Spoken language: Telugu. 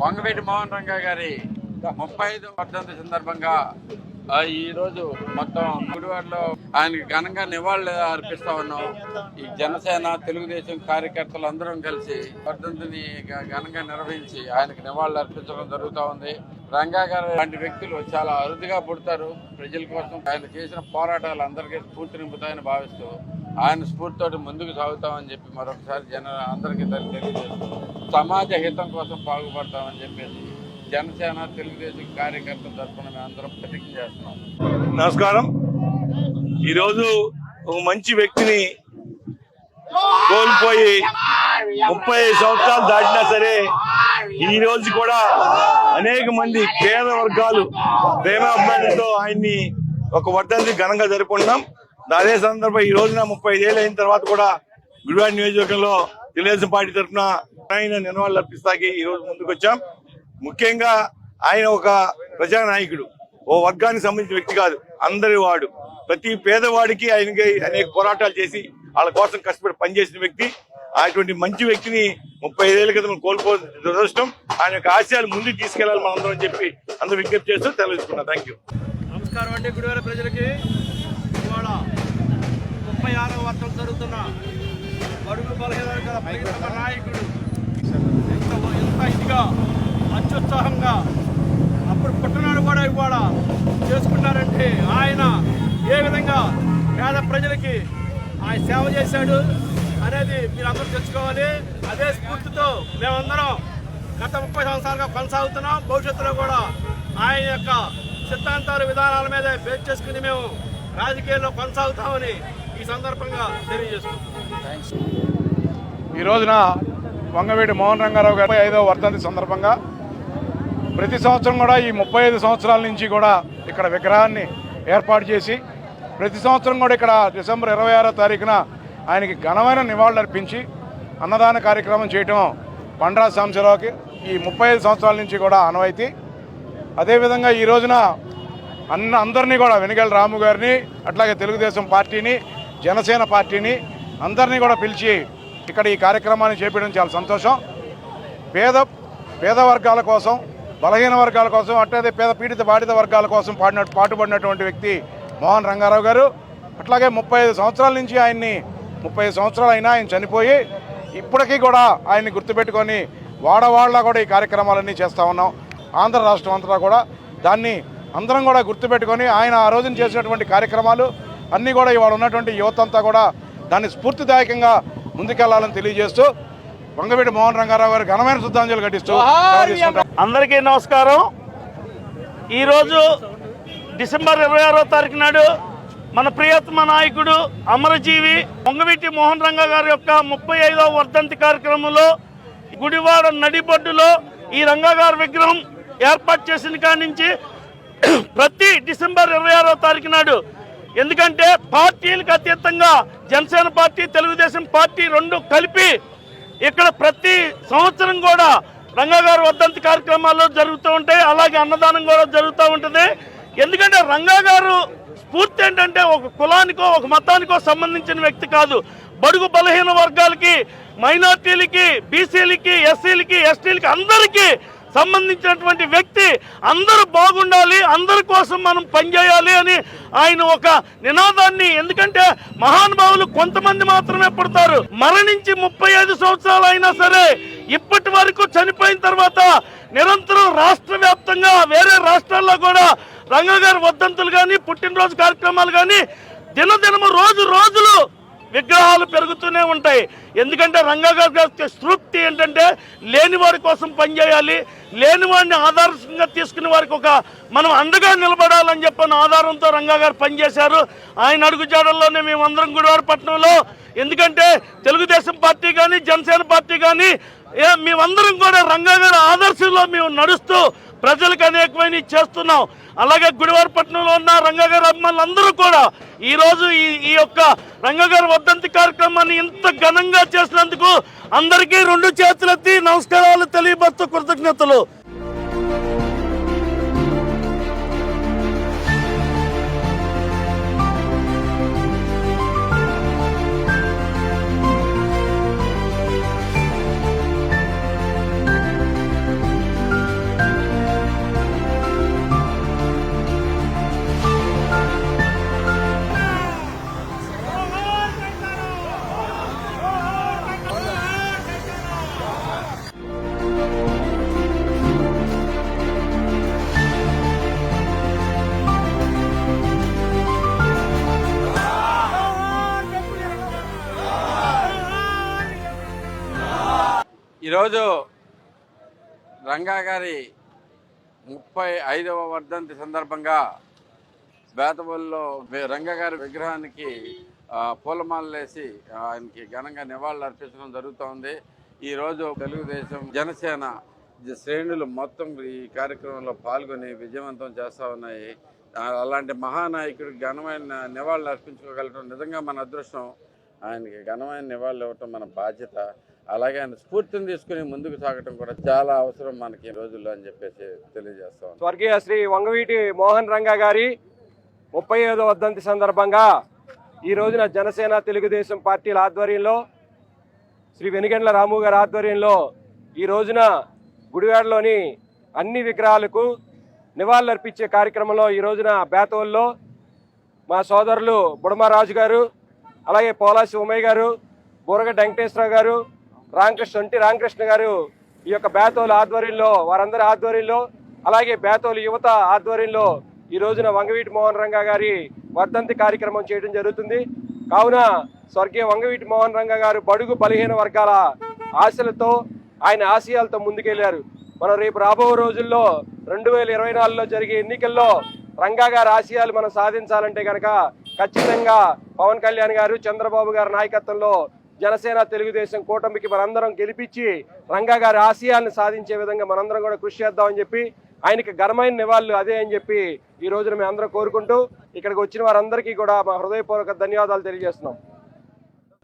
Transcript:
వంగవేటి మోహన్ రంగా గారి ముప్పై ఐదు వర్ధంతి సందర్భంగా ఈ రోజు మొత్తం గుడివాడలో ఆయనకి ఘనంగా నివాళులు అర్పిస్తా ఉన్నాం. ఈ జనసేన తెలుగుదేశం కార్యకర్తలు అందరం కలిసి వర్ధంతిని ఘనంగా నిర్వహించి ఆయనకి నివాళులు అర్పించడం జరుగుతూ ఉంది. రంగా గారు లాంటి వ్యక్తులు చాలా అరుదుగా పుడతారు. ప్రజల కోసం ఆయన చేసిన పోరాటాలు అందరికీ స్ఫూర్తి నింపుతాయని భావిస్తూ ఆయన స్ఫూర్తితో ముందుకు సాగుతామని చెప్పి మరొకసారి జన అందరికీ తెలి- తెలియజేస్తూ సమాజ హితం కోసం పాల్గొపడతామని చెప్పేసి జనసేన తెలుగుదేశం కార్యకర్తల తరఫున మేము అందరం ప్రతిజ్ఞ చేస్తున్నాం. నమస్కారం. ఈరోజు ఒక మంచి వ్యక్తిని కోల్పోయి ముప్పై సంవత్సరాలు దాటినా సరే ఈ రోజు కూడా అనేక మంది పేద వర్గాలు ప్రేమాభిమానులతో ఆయన్ని ఒక వర్ధంతి ఘనంగా జరుపుకుంటున్నాం. అదే సందర్భం ఈ రోజున ముప్పై ఐదేళ్ళు అయిన తర్వాత కూడా గుడివాడ నియోజకవర్గంలో తెలుగుదేశం పార్టీ తరఫున ఆయన నివాళులు అర్పిస్తాకి ఈ రోజు ముందుకు వచ్చాం. ముఖ్యంగా ఆయన ఒక ప్రజానాయకుడు ఓ వర్గానికి సంబంధించిన వ్యక్తి కాదు అందరి వాడు. ప్రతి పేదవాడికి ఆయనకి అనేక పోరాటాలు చేసి వాళ్ళ కోసం కష్టపడి పనిచేసిన వ్యక్తి. అటువంటి మంచి వ్యక్తిని ముప్పై ఐదేళ్ళ క్రితం కోల్పో దురదృష్టం. ఆయన యొక్క ఆశయాలు ముందుకు తీసుకెళ్ళాలి మనందరం చెప్పి అందరూ విజ్ఞప్తి చేస్తూ తెలియజేసుకున్నా. థ్యాంక్ యూ నమస్కారం అండి గుడివాడ ప్రజలకి. ముప్పై ఆరవ వర్షం జరుగుతున్న బడుగు బలహీన నాయకుడు ఎంత ఎంత ఇదిగా అత్యుత్సాహంగా అప్పుడు పుట్టినాడు కూడా ఇవాళ చేసుకున్నారంటే ఆయన ఏ విధంగా పేద ప్రజలకి ఆయన సేవ చేశాడు అనేది మీరు అందరూ తెలుసుకోవాలి. అదే స్ఫూర్తితో మేమందరం గత ముప్పై సంవత్సరాలుగా కొనసాగుతున్నాం. భవిష్యత్తులో కూడా ఆయన యొక్క సిద్ధాంతాలు విధానాల మీద బేస్ చేసుకుని మేము రాజకీయాల్లో కొనసాగుతామని ఈ సందర్భంగా తెలియజేస్తున్నాం ఈ రోజున వంగవీటి మోహన్ రంగారావు గారి ఐదవ వర్ధంతి సందర్భంగా ప్రతి సంవత్సరం కూడా ఈ ముప్పై ఐదు సంవత్సరాల నుంచి కూడా ఇక్కడ విగ్రహాన్ని ఏర్పాటు చేసి ప్రతి సంవత్సరం కూడా ఇక్కడ డిసెంబర్ ఇరవై ఆరో తారీఖున ఆయనకి ఘనమైన నివాళులు అర్పించి అన్నదాన కార్యక్రమం చేయటం పండ్రా సాంబశివరావుకి ఈ ముప్పై ఐదు సంవత్సరాల నుంచి కూడా ఆనవాయితీ. అదేవిధంగా ఈ రోజున అన్న అందరినీ కూడా వెనుగల రాము గారిని అట్లాగే తెలుగుదేశం పార్టీని జనసేన పార్టీని అందరినీ కూడా పిలిచి ఇక్కడ ఈ కార్యక్రమాన్ని చేపడం చాలా సంతోషం. పేద పేద వర్గాల కోసం బలహీన వర్గాల కోసం అట్లనే పేద పీడిత బాధిత వర్గాల కోసం పాడిన పాటుపడినటువంటి వ్యక్తి మోహన్ రంగారావు గారు. అట్లాగే ముప్పై ఐదు సంవత్సరాల నుంచి ఆయన్ని ముప్పై ఐదు సంవత్సరాలు అయినా ఆయన చనిపోయి ఇప్పటికీ కూడా ఆయన్ని గుర్తుపెట్టుకొని వాడవాళ్ళ కూడా ఈ కార్యక్రమాలన్నీ చేస్తూ ఉన్నాం. ఆంధ్ర రాష్ట్రం అంతటా కూడా దాన్ని అందరం కూడా గుర్తుపెట్టుకొని ఆయన ఆ రోజున చేసినటువంటి కార్యక్రమాలు అన్నీ కూడా ఇవాళ ఉన్నటువంటి యువత అంతా కూడా దాన్ని స్ఫూర్తిదాయకంగా ముందుకెళ్ళాలని తెలియజేస్తూ వంగవీటి మోహన్ రంగారావు గారు ఘనమైన శుద్ధాంజలి ఘటిస్తూ. అందరికీ నమస్కారం ఈరోజు డిసెంబర్ ఇరవై ఆరో తారీఖు నాడు మన ప్రియతమ నాయకుడు అమరజీవి పొంగవీటి మోహన్ రంగ గారి యొక్క ముప్పై ఐదవ వర్ధంతి కార్యక్రమంలో గుడివాడ నడిబొడ్డులో ఈ రంగా గారి విగ్రహం ఏర్పాటు చేసిన కాడి నుంచి ప్రతి డిసెంబర్ ఇరవై ఆరో తారీఖు నాడు ఎందుకంటే పార్టీలకు అతీతంగా జనసేన పార్టీ తెలుగుదేశం పార్టీ రెండు కలిపి ఇక్కడ ప్రతి సంవత్సరం కూడా రంగాగారు వర్ధంతి కార్యక్రమాలు జరుగుతూ ఉంటాయి. అలాగే అన్నదానం కూడా జరుగుతూ ఉంటుంది. ఎందుకంటే రంగాగారు స్ఫూర్తి ఏంటంటే ఒక కులానికో ఒక మతానికో సంబంధించిన వ్యక్తి కాదు. బడుగు బలహీన వర్గాలకి మైనార్టీలకి బీసీలకి ఎస్సీలకి ఎస్టీలకి అందరికీ సంబంధించినటువంటి వ్యక్తి అందరూ బాగుండాలి అందరి కోసం మనం పనిచేయాలి అని ఆయన ఒక నినాదాన్ని. ఎందుకంటే మహానుభావులు కొంతమంది మాత్రమే పుడతారు. మరణించి ముప్పై ఐదు సంవత్సరాలు అయినా సరే ఇప్పటి వరకు చనిపోయిన తర్వాత నిరంతరం రాష్ట్ర వ్యాప్తంగా వేరే రాష్ట్రాల్లో కూడా రంగగారి వద్దంతులు కానీ పుట్టినరోజు కార్యక్రమాలు కానీ దినదినము రోజు రోజులు విగ్రహాలు పెరుగుతూనే ఉంటాయి. ఎందుకంటే రంగగారి గారి స్ఫూర్తి ఏంటంటే లేని వారి కోసం పనిచేయాలి లేని వారిని ఆదర్శంగా తీసుకునే వారికి ఒక మనం అండగా నిలబడాలని చెప్పిన ఆధారంతో రంగా గారు పనిచేశారు ఆయన అడుగుజాడల్లోనే మేమందరం గుడివాడపట్నంలో ఎందుకంటే తెలుగుదేశం పార్టీ కానీ జనసేన పార్టీ కానీ మేమందరం కూడా రంగగారి ఆదర్శంలో మేము నడుస్తూ ప్రజలకు అనేకమైన చేస్తున్నాం. అలాగే గుడివారపట్నంలో ఉన్న రంగగారి అభిమానులు అందరూ కూడా ఈ రోజు ఈ ఈ యొక్క రంగగారి వర్ధంతి కార్యక్రమాన్ని ఇంత ఘనంగా చేసినందుకు అందరికీ రెండు చేతులెత్తి నమస్కారాలు తెలియపరుస్తూ కృతజ్ఞతలు. ఈరోజు రంగా గారి ముప్పై ఐదవ వర్ధంతి సందర్భంగా బేతబుల్లో రంగా గారి విగ్రహానికి పూలమాలలేసి పూలమాలలు వేసి ఆయనకి ఘనంగా నివాళులు అర్పించడం జరుగుతోంది ఈరోజు తెలుగుదేశం జనసేన శ్రేణులు మొత్తం ఈ కార్యక్రమంలో పాల్గొని విజయవంతం చేస్తూ ఉన్నాయి. అలాంటి మహానాయకుడికి ఘనమైన నివాళులు అర్పించుకోగలటం నిజంగా మన అదృష్టం. ఆయనకి ఘనమైన నివాళులు ఇవ్వటం మన బాధ్యత. అలాగే ఆయన స్ఫూర్తిని తీసుకుని ముందుకు సాగటం కూడా చాలా అవసరం మనకి ఈ రోజుల్లో అని చెప్పేసి తెలియజేస్తాం స్వర్గీయ శ్రీ వంగవీటి మోహన్ రంగా గారి ముప్పై ఐదో వర్ధంతి సందర్భంగా ఈ రోజున జనసేన తెలుగుదేశం పార్టీల ఆధ్వర్యంలో శ్రీ వెనుగండ్ల రాము గారి ఆధ్వర్యంలో ఈ రోజున గుడివాడలోని అన్ని విగ్రహాలకు నివాళులర్పించే కార్యక్రమంలో ఈ రోజున బేతవల్లో మా సోదరులు బుడమరాజు గారు అలాగే పోలాసి ఉమయ్య గారు బూరగ వెంకటేశ్వరరావు గారు రామకృష్ణ ఒంటి రామకృష్ణ గారు ఈ యొక్క బేతోలు ఆధ్వర్యంలో వారందరి ఆధ్వర్యంలో అలాగే బేతోలు యువత ఆధ్వర్యంలో ఈ రోజున వంగవీటి మోహన్ రంగా గారి వర్ధంతి కార్యక్రమం చేయడం జరుగుతుంది. కావున స్వర్గీయ వంగవీటి మోహన్ రంగా గారు బడుగు బలహీన వర్గాల ఆశలతో ఆయన ఆశయాలతో ముందుకెళ్ళారు. మనం రేపు రాబో రోజుల్లో రెండు వేల ఇరవై నాలుగులో జరిగే ఎన్నికల్లో రంగా గారి ఆశయాలు మనం సాధించాలంటే కనుక ఖచ్చితంగా పవన్ కళ్యాణ్ గారు చంద్రబాబు గారి నాయకత్వంలో జనసేన తెలుగుదేశం కూటమికి మనందరం గెలిపించి రంగా గారి ఆశయాలను సాధించే విధంగా మనందరం కూడా కృషి చేద్దామని చెప్పి ఆయనకి ఘనమైన నివాళులు అదే అని చెప్పి ఈ రోజున మేము అందరం కోరుకుంటూ ఇక్కడికి వచ్చిన వారందరికీ కూడా మా హృదయపూర్వక ధన్యవాదాలు తెలియజేస్తున్నాం.